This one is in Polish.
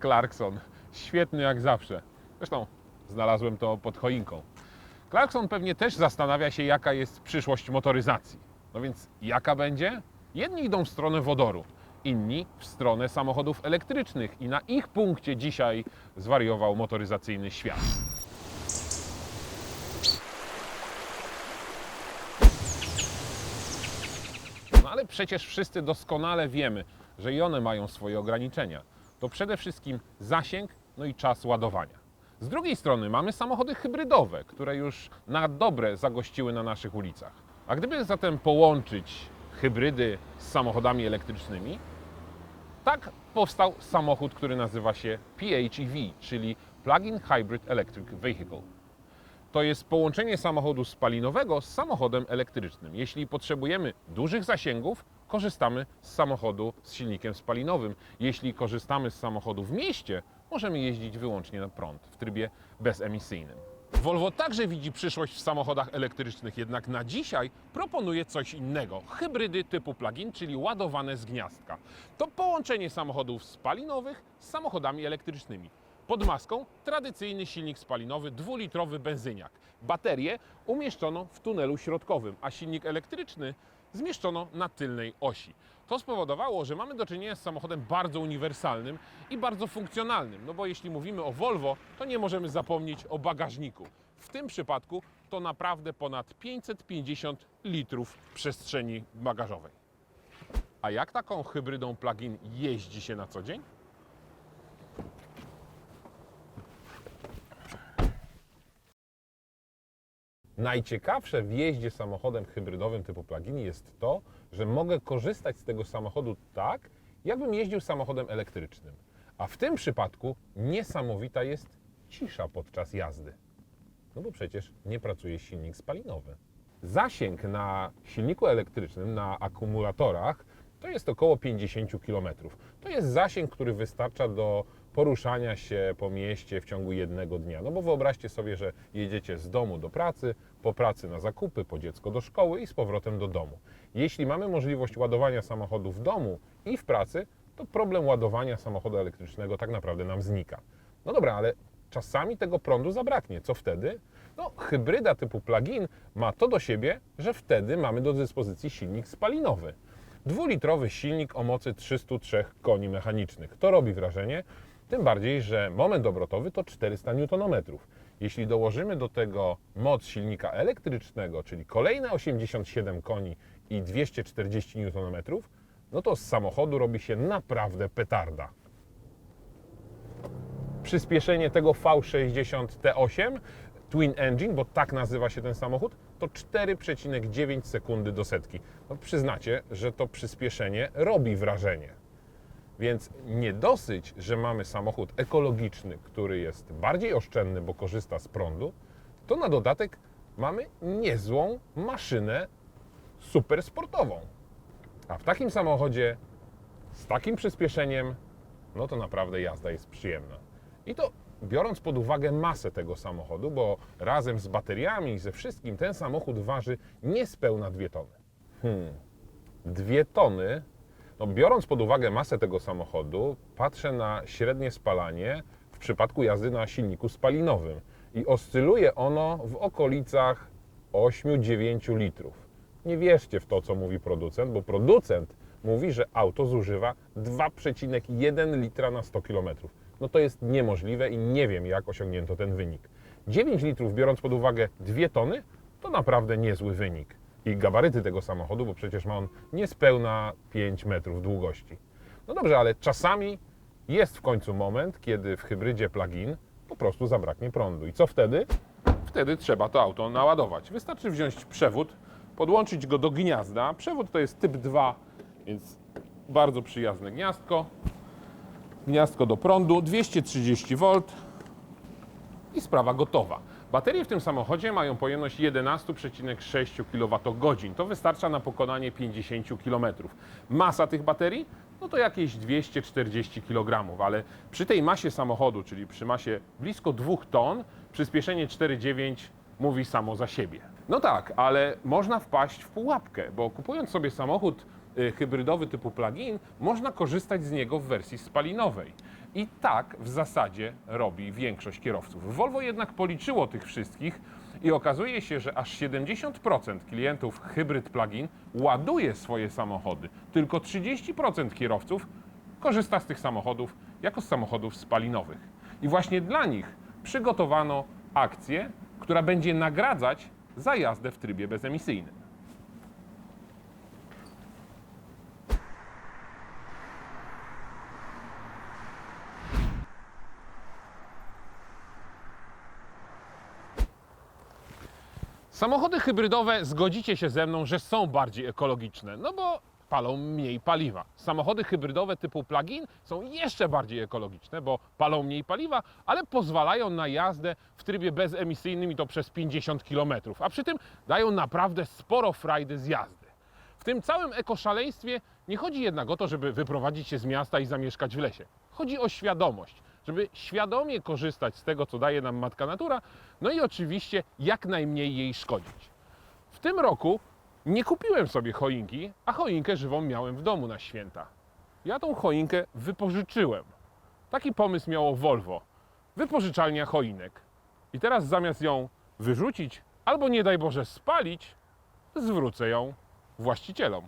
Clarkson. Świetny jak zawsze. Zresztą znalazłem to pod choinką. Clarkson pewnie też zastanawia się, jaka jest przyszłość motoryzacji. No więc jaka będzie? Jedni idą w stronę wodoru, inni w stronę samochodów elektrycznych i na ich punkcie dzisiaj zwariował motoryzacyjny świat. No ale przecież wszyscy doskonale wiemy, że i one mają swoje ograniczenia. To przede wszystkim zasięg, no i czas ładowania. Z drugiej strony mamy samochody hybrydowe, które już na dobre zagościły na naszych ulicach. A gdyby zatem połączyć hybrydy z samochodami elektrycznymi, tak powstał samochód, który nazywa się PHEV, czyli Plug-in Hybrid Electric Vehicle. To jest połączenie samochodu spalinowego z samochodem elektrycznym. Jeśli potrzebujemy dużych zasięgów, korzystamy z samochodu z silnikiem spalinowym. Jeśli korzystamy z samochodu w mieście, możemy jeździć wyłącznie na prąd w trybie bezemisyjnym. Volvo także widzi przyszłość w samochodach elektrycznych, jednak na dzisiaj proponuje coś innego. Hybrydy typu plug-in, czyli ładowane z gniazdka. To połączenie samochodów spalinowych z samochodami elektrycznymi. Pod maską tradycyjny silnik spalinowy, dwulitrowy benzyniak. Baterię umieszczono w tunelu środkowym, a silnik elektryczny zmieszczono na tylnej osi. To spowodowało, że mamy do czynienia z samochodem bardzo uniwersalnym i bardzo funkcjonalnym. No bo jeśli mówimy o Volvo, to nie możemy zapomnieć o bagażniku. W tym przypadku to naprawdę ponad 550 litrów przestrzeni bagażowej. A jak taką hybrydą plug-in jeździ się na co dzień? Najciekawsze w jeździe samochodem hybrydowym typu plug-in jest to, że mogę korzystać z tego samochodu tak, jakbym jeździł samochodem elektrycznym. A w tym przypadku niesamowita jest cisza podczas jazdy. No bo przecież nie pracuje silnik spalinowy. Zasięg na silniku elektrycznym, na akumulatorach, to jest około 50 km. To jest zasięg, który wystarcza do poruszania się po mieście w ciągu jednego dnia. No bo wyobraźcie sobie, że jedziecie z domu do pracy, po pracy na zakupy, po dziecko do szkoły i z powrotem do domu. Jeśli mamy możliwość ładowania samochodu w domu i w pracy, to problem ładowania samochodu elektrycznego tak naprawdę nam znika. No dobra, ale czasami tego prądu zabraknie. Co wtedy? No, hybryda typu plug-in ma to do siebie, że wtedy mamy do dyspozycji silnik spalinowy. Dwulitrowy silnik o mocy 303 koni mechanicznych. To robi wrażenie, tym bardziej, że moment obrotowy to 400 Nm. Jeśli dołożymy do tego moc silnika elektrycznego, czyli kolejne 87 koni i 240 Nm, no to z samochodu robi się naprawdę petarda przyspieszenie tego V60 T8 Twin Engine, bo tak nazywa się ten samochód, to 4,9 sekundy do setki. No, przyznacie, że to przyspieszenie robi wrażenie. Więc nie dosyć, że mamy samochód ekologiczny, który jest bardziej oszczędny, bo korzysta z prądu, to na dodatek mamy niezłą maszynę super sportową. A w takim samochodzie z takim przyspieszeniem, no to naprawdę jazda jest przyjemna. I to biorąc pod uwagę masę tego samochodu, bo razem z bateriami i ze wszystkim ten samochód waży niespełna 2 tony. Hmm, 2 tony. No, biorąc pod uwagę masę tego samochodu, patrzę na średnie spalanie w przypadku jazdy na silniku spalinowym i oscyluje ono w okolicach 8-9 litrów. Nie wierzcie w to, co mówi producent, bo producent mówi, że auto zużywa 2,1 litra na 100 km. No to jest niemożliwe i nie wiem, jak osiągnięto ten wynik. 9 litrów, biorąc pod uwagę 2 tony, to naprawdę niezły wynik. I gabaryty tego samochodu, bo przecież ma on niespełna 5 metrów długości. No dobrze, ale czasami jest w końcu moment, kiedy w hybrydzie plug-in po prostu zabraknie prądu. I co wtedy? Wtedy trzeba to auto naładować. Wystarczy wziąć przewód, podłączyć go do gniazda. Przewód to jest typ 2, więc bardzo przyjazne gniazdko. Gniazdko do prądu, 230 V i sprawa gotowa. Baterie w tym samochodzie mają pojemność 11,6 kWh. To wystarcza na pokonanie 50 km. Masa tych baterii? No to jakieś 240 kg, ale przy tej masie samochodu, czyli przy masie blisko 2 ton, przyspieszenie 4,9 mówi samo za siebie. No tak, ale można wpaść w pułapkę, bo kupując sobie samochód y, hybrydowy typu plug-in, można korzystać z niego w wersji spalinowej. I tak w zasadzie robi większość kierowców. Volvo jednak policzyło tych wszystkich i okazuje się, że aż 70% klientów hybryd plug-in ładuje swoje samochody. Tylko 30% kierowców korzysta z tych samochodów jako z samochodów spalinowych. I właśnie dla nich przygotowano akcję, która będzie nagradzać za jazdę w trybie bezemisyjnym. Samochody hybrydowe zgodzicie się ze mną, że są bardziej ekologiczne, no bo palą mniej paliwa. Samochody hybrydowe typu plug-in są jeszcze bardziej ekologiczne, bo palą mniej paliwa, ale pozwalają na jazdę w trybie bezemisyjnym i to przez 50 km, a przy tym dają naprawdę sporo frajdy z jazdy. W tym całym ekoszaleństwie nie chodzi jednak o to, żeby wyprowadzić się z miasta i zamieszkać w lesie. Chodzi o świadomość, żeby świadomie korzystać z tego, co daje nam matka natura, no i oczywiście jak najmniej jej szkodzić. W tym roku nie kupiłem sobie choinki, a choinkę żywą miałem w domu na święta. Ja tą choinkę wypożyczyłem. Taki pomysł miało Volvo. Wypożyczalnia choinek. I teraz zamiast ją wyrzucić albo nie daj Boże spalić, zwrócę ją właścicielom.